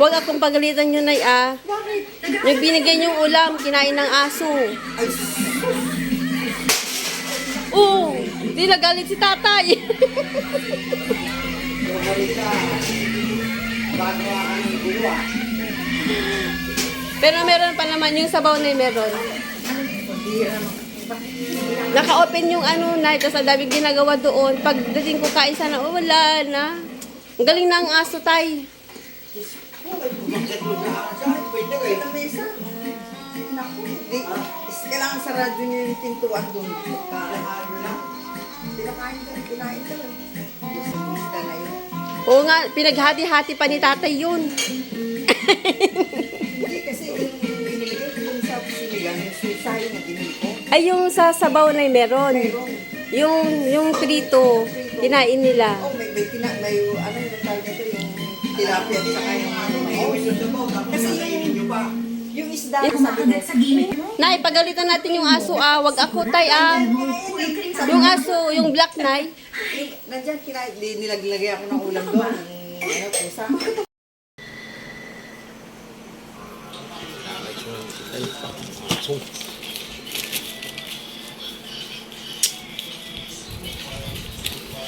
Huwag akong pagalitan yun, Nay, ah. Bakit? Yung binigay niyong ulam, kinain ng aso. Oo, di nagalit si tatay. Pero meron pa naman yung sabaw na meron. Naka-open yung ano na, tapos ang daming ginagawa doon. Pagdating ko kain sana, oh, wala na. Ang galing na ang aso, tay. Kailangan sarado niyo yung pintuan doon. Kakaano lang. Pinakain ka, kinain ka lang. Oo nga, pinaghati-hati pa ni tatay yun. Hindi kasi yung binilagay ko sa sinigang, yung susayo na binili ko. Ay, yung sa sabaw na meron. Meron. Yung, yung prito, kinain nila. Oh, may, may, may ano yung tawag nito, yung tilapia at saka yung ano. Oh, kasi yung, yung isda, mo, sa gimmick. Nay, pagalitan natin yung aso, ah. Wag ako, tay, ah. Yung aso, yung black, nay. Eh, Nandiyan, kinain, di, nilaglagay ako ng ulam doon. Yung, ano, pusa. Ay,